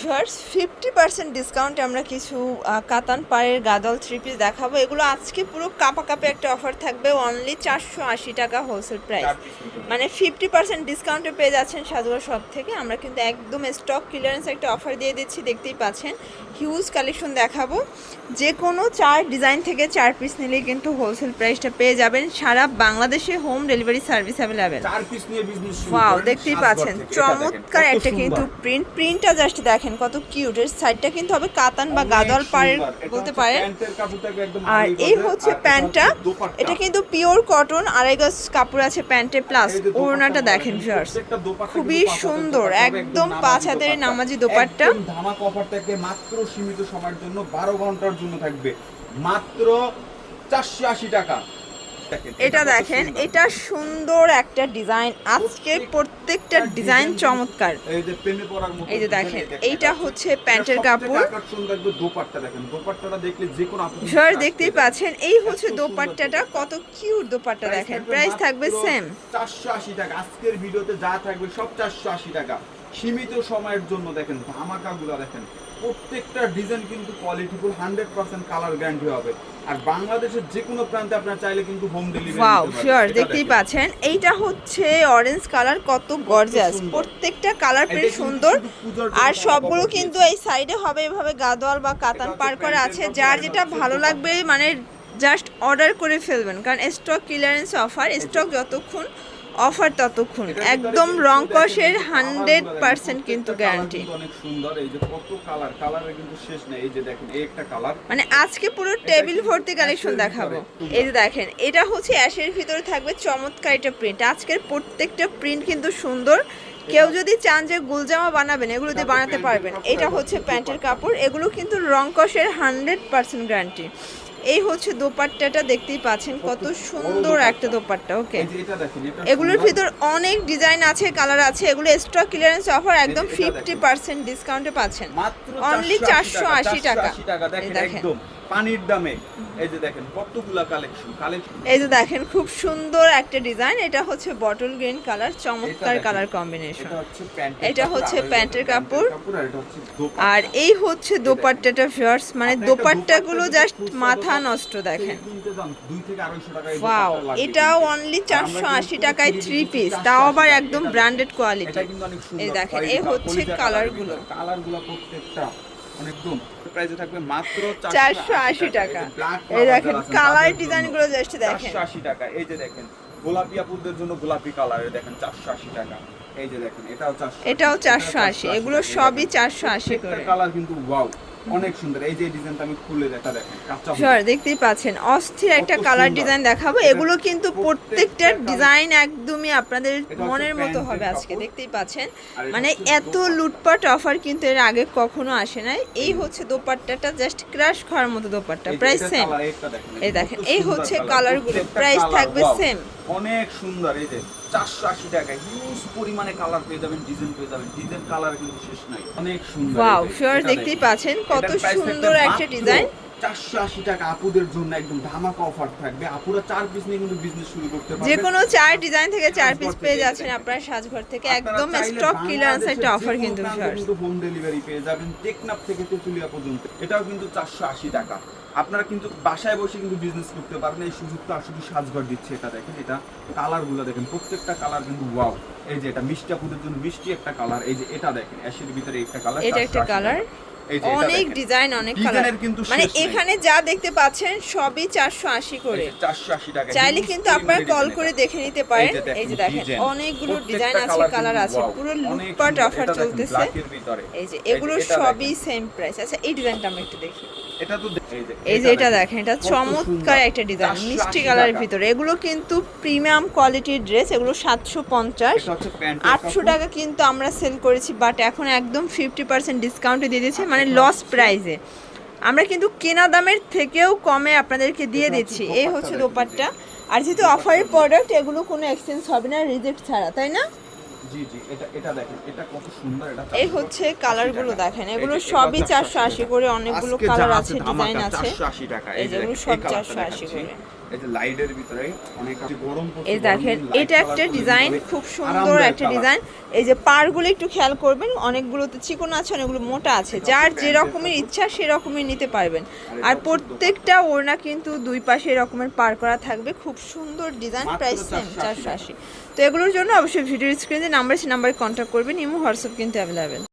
Viewers fifty percent ডিসকাউন্টে আমরা কিছু কাতান পাড়ের গাদল থ্রি পিস দেখাবো। এগুলো আজকে পুরো কাপা কাপে একটা অফার থাকবে অনলি চারশো আশি টাকা হোলসেল প্রাইস মানে ফিফটি পার্সেন্ট ডিসকাউন্টে পেয়ে যাচ্ছেন সাজুয়া শপ থেকে। আমরা কিন্তু একদম স্টক ক্লিয়ারেন্স একটা অফার দিয়ে দিচ্ছি দেখতেই পাচ্ছেন। হিউজ কালেকশন দেখাবো। যে কোনো চার ডিজাইন থেকে চার পিস নিলেই কিন্তু হোলসেল প্রাইসটা পেয়ে যাবেন। সারা বাংলাদেশে হোম ডেলিভারি সার্ভিস অ্যাভেলেবেল দেখতেই পাচ্ছেন। চমৎকার একটা কিন্তু প্রিন্ট প্রিন্টটা জাস্ট দেখেন কত কিউট এর সাইডটা কিন্তু হবে কাতান বা গাদল পাড়ের বলতে পারেন। আর এই হচ্ছে প্যান্টটা। এটা কিন্তু পিওর কটন আড়াই গজ কাপড় আছে প্যান্টে প্লাস ওড়নাটা দেখেন ভিউয়ার্স খুবই সুন্দর একদম পাঁচ হাতের নামাজি দোপাট্টা। ধামাক অফার মাত্র সীমিত সময়ের জন্য বারো ঘণ্টার জন্য থাকবে। মাত্র চারশো আশি টাকা। দেখেন, এটা দেখেন এটা সুন্দর একটা ডিজাইন। আজকে প্রত্যেকটা ডিজাইন চমৎকার। এই যে দেখেন। এইটা হচ্ছে প্যান্টের কাপড়। ভিউয়ার দেখতেই পাচ্ছেন এই হচ্ছে দোপাট্টাটা কত কিউট দোপাট্টা দেখেন। প্রাইস থাকবে সেম 480 টাকা। আজকের ভিডিওতে যা থাকবে সব 480 টাকা। সীমিত সময়ের জন্য দেখেন ধামাকাগুলো দেখেন প্রত্যেকটা ডিজাইন কিন্তু কোয়ালিটিফুল 100% কালার গ্যারান্টি হবে। আর বাংলাদেশের যে কোনো প্রান্তে আপনারা চাইলে কিন্তু হোম ডেলিভারি ওয়াও শিওর দেখতেই পাচ্ছেন। এইটা হচ্ছে অরেঞ্জ কালার কত গর্জাস প্রত্যেকটা কালার প্রিন্ট সুন্দর। আর সবগুলো কিন্তু এই সাইডে হবে এভাবে গাদোয়াল বা কাতান পার করা আছে। যার যেটা ভালো লাগবে মানে জাস্ট অর্ডার করে ফেলবেন। কারণ স্টক ক্লিয়ারেন্স অফার স্টক যতক্ষণ অফার ততক্ষণ একদম রং কষের হান্ড্রেড পার্সেন্ট কিন্তু গ্যারান্টি। অনেক সুন্দর এই যে কত কালার কালারের কিন্তু শেষ নেই। এই যে দেখেন এই একটা কালার। মানে আজকে পুরো টেবিল ভর্তি কালেকশন দেখাবো। এই যে দেখেন এটা হচ্ছে অ্যাশের ভিতরে থাকবে চমৎকার একটা প্রিন্ট আজকের প্রত্যেকটা প্রিন্ট কিন্তু সুন্দর। কেউ যদি চান যে গুলজামা বানাবেন এগুলো দিয়ে বানাতে পারবেন। এটা এটা হচ্ছে হচ্ছে প্যান্টের কাপড়। এগুলো কিন্তু রং কষের হান্ড্রেড পার্সেন্ট গ্যারান্টি। এই হচ্ছে দোপাট্টাটা দেখতেই পাচ্ছেন কত সুন্দর একটা দোপাট্টা ওকে এগুলোর ভিতর অনেক ডিজাইন আছে কালার আছে এগুলো স্টক ক্লিয়ারেন্স অফার একদম ফিফটি। পার্সেন্ট ডিসকাউন্টে পাচ্ছেন অনলি চারশো আশি টাকা। দেখেন এই দেখেন। একদম পানির দামে। এই যে দেখেন কতগুলা কালেকশন কালেকশন এই যে দেখেন খুব সুন্দর একটা ডিজাইন এটা হচ্ছে বটল গ্রিন কালার চমৎকার কালার কম্বিনেশন এটা হচ্ছে প্যান্টের কাপড়, আর এই হচ্ছে দোপাট্টাটা ভিউয়ার্স মানে দোপাট্টাগুলো জাস্ট মাথা নষ্ট দেখেন। ওয়াও এটাও অনলি চারশো আশি টাকায় থ্রি পিস তাও আবার একদম ব্র্যান্ডেড কোয়ালিটি এই দেখেন, এই হচ্ছে কালারগুলো। কালারগুলো প্রত্যেকটা। অনেকদম প্রাইসে থাকবে মাত্র চারশো আশি টাকা। এই দেখেন কালার ডিজাইনগুলো জাস্ট দেখেন। চারশো আশি টাকা এই যে দেখেন। গোলাপি আপুদের জন্য গোলাপি কালার দেখেন চারশো আশি টাকা। এই যে দেখেন এটাও চারশো এটাও চারশো আশি এগুলো সবই চারশো আশি করে। কালার কিন্তু ওয়াও অনেক সুন্দর। এই যে ডিজাইনটা আমি খুলে দেখা দেখেন শিওর দেখতেই পাচ্ছেন। অস্থির একটা কালার ডিজাইন দেখাবো। এগুলো কিন্তু প্রত্যেকটা ডিজাইন একদমই আপনাদের মনের মতো হবে আজকে দেখতেই পাচ্ছেন। মানে এত লুটপাট অফার কিন্তু এর আগে কখনো আসে নাই। এই হচ্ছে দোপাট্টাটা জাস্ট ক্রাশ খাওয়ার মতো দোপাট্টা। প্রাইস সেম এই দেখেন, এই হচ্ছে কালারগুলো, colour, থাকবে same। অনেক সুন্দর এই যে চারশো আশি টাকা হিউজ পরিমাণে কালার পেয়ে যাবেন ডিজাইন পেয়ে যাবেন। ডিজাইন কালার কিন্তু শেষ নাই। অনেক সুন্দর ওয়াও শিওর দেখতেই পাচ্ছেন কত সুন্দর একটা ডিজাইন চারশো আশি টাকা আপুদের জন্য একদম ধামাকা অফার থাকবে। আপুরা চার পিস নিয়ে কিন্তু বিজনেস শুরু করতে পারবে। যে কোনো চার ডিজাইন থেকে চার পিস পেয়ে যাচ্ছেন আপনার সাজঘর থেকে। একদম স্টক ক্লিয়ারেন্স একটা অফার কিন্তু কিন্তু হোম ডেলিভারি পেয়ে যাবেন টেকনাফ থেকে তেঁতুলিয়া পর্যন্ত। এটাও কিন্তু চারশো আশি টাকা। আপনারা কিন্তু বাসায় বসে কিন্তু বিজনেস করতে পারবেন। এই সুযোগটা শুধু সাজঘর দিচ্ছে এটা দেখেন এটা কালারগুলো দেখেন। প্রত্যেকটা কালার কিন্তু ওয়াও এই যে এটা মিষ্টি আপুদের জন্য মিষ্টি একটা কালার এই যে এটা দেখেন অ্যাশের ভিতরে একটা কালার এটা একটা কালার অনেক ডিজাইন অনেক কালার কিন্তু মানে এখানে যা দেখতে পাচ্ছেন সবই চারশো আশি করে। টাকা চাইলে কিন্তু আপনারা কল করে দেখে নিতে পারেন। এই যে দেখেন অনেকগুলো ডিজাইন আছে কালার আছে। পুরো লুটপাট অফার চলতেছে। এই যে এগুলো সবই সেম প্রাইস আচ্ছা এই ডিজাইনটা আমরা একটু দেখি। এটা তো এই যে এটা দেখেন। এটা চমৎকার একটা ডিজাইন মিষ্টি কালারের ভিতরে। এগুলো কিন্তু প্রিমিয়াম কোয়ালিটির ড্রেস এগুলো সাতশো পঞ্চাশ। আটশো টাকা কিন্তু আমরা সেল করেছি বাট এখন একদম ফিফটি পার্সেন্ট ডিসকাউন্টে দিয়ে দিচ্ছি মানে এটা লস প্রাইসে আমরা কিন্তু কেনা দামের থেকেও কমে আপনাদেরকে দিয়ে দিচ্ছি। এই হচ্ছে দোপাট্টা। আর যেহেতু অফারের প্রোডাক্ট এগুলো কোনো এক্সচেঞ্জ হবে না রিজেক্ট ছাড়া তাই না? এই হচ্ছে কালারগুলো। দেখেন এগুলো সবই চারশো আশি করে অনেকগুলো কালার আছে ডিজাইন আছে। 480 টাকা এই এই যে যেগুলো দেখেন, সব 480 দেখাচ্ছি। করে। এই যে লাইটের ভিতরে অনেক গরম এই দেখেন এটা একটা ডিজাইন খুব সুন্দর একটা ডিজাইন এই যে পারগুলো একটু খেয়াল করবেন অনেকগুলোতে চিকন আছে অনেকগুলো মোটা আছে। যার যে রকমের ইচ্ছা সেরকমই নিতে পারবেন। আর প্রত্যেকটা ওড়না কিন্তু দুই পাশে এরকমের পার করা থাকবে। খুব সুন্দর ডিজাইন প্রাইস সেম 480 চারশো আশি তো এগুলোর জন্য অবশ্যই ভিডিও স্ক্রিনে নাম্বার সে নাম্বারে কন্ট্যাক্ট করবেন। ইমো হোয়াটসঅ্যাপ কিন্তু অ্যাভেলেবেল